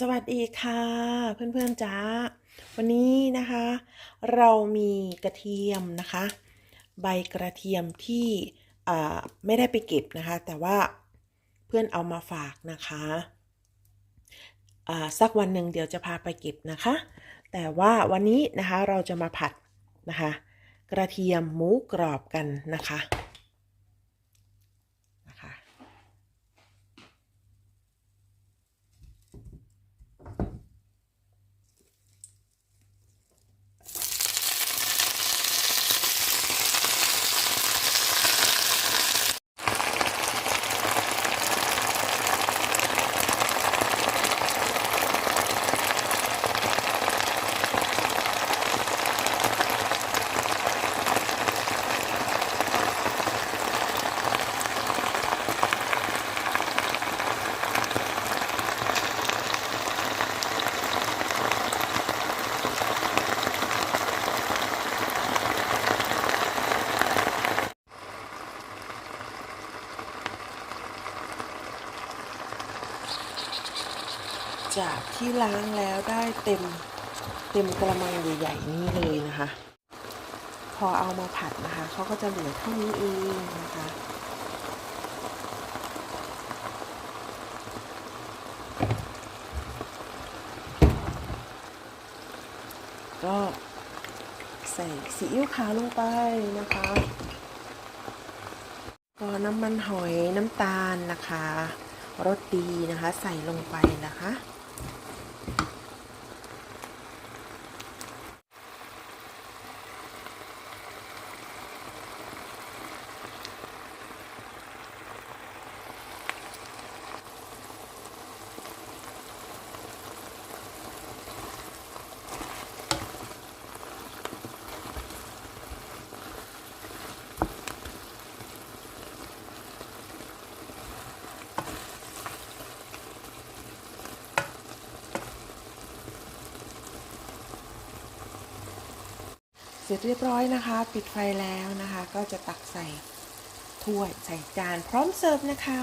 สวัสดีค่ะ เพื่อนๆจ้าวันนี้นะคะ เรามีกระเทียมนะคะ ใบกระเทียมที่ไม่ได้ไปเก็บนะคะ แต่ว่าเพื่อนเอามาฝากนะคะสักวันหนึ่งเดี๋ยวจะพาไปเก็บนะคะ แต่ว่าวันนี้นะคะเราจะมาผัดนะคะ กระเทียมหมูกรอบกันนะคะ จากที่ล้างแล้วได้เต็มเต็มกระมังใหญ่ๆนี้เลยนะคะ พอเอามาผัดนะคะเขาก็จะเหลือเท่านี้เองนะคะก็ใส่ซีอิ๊วขาวลงไปนะคะ ก็น้ำมันหอยน้ำตาลนะคะ รสดีนะคะ ใส่ลงไปนะคะ เสร็จเรียบร้อยนะคะ ปิดไฟแล้วนะคะ ก็จะตักใส่ถ้วยใส่จานพร้อมเสิร์ฟนะคะ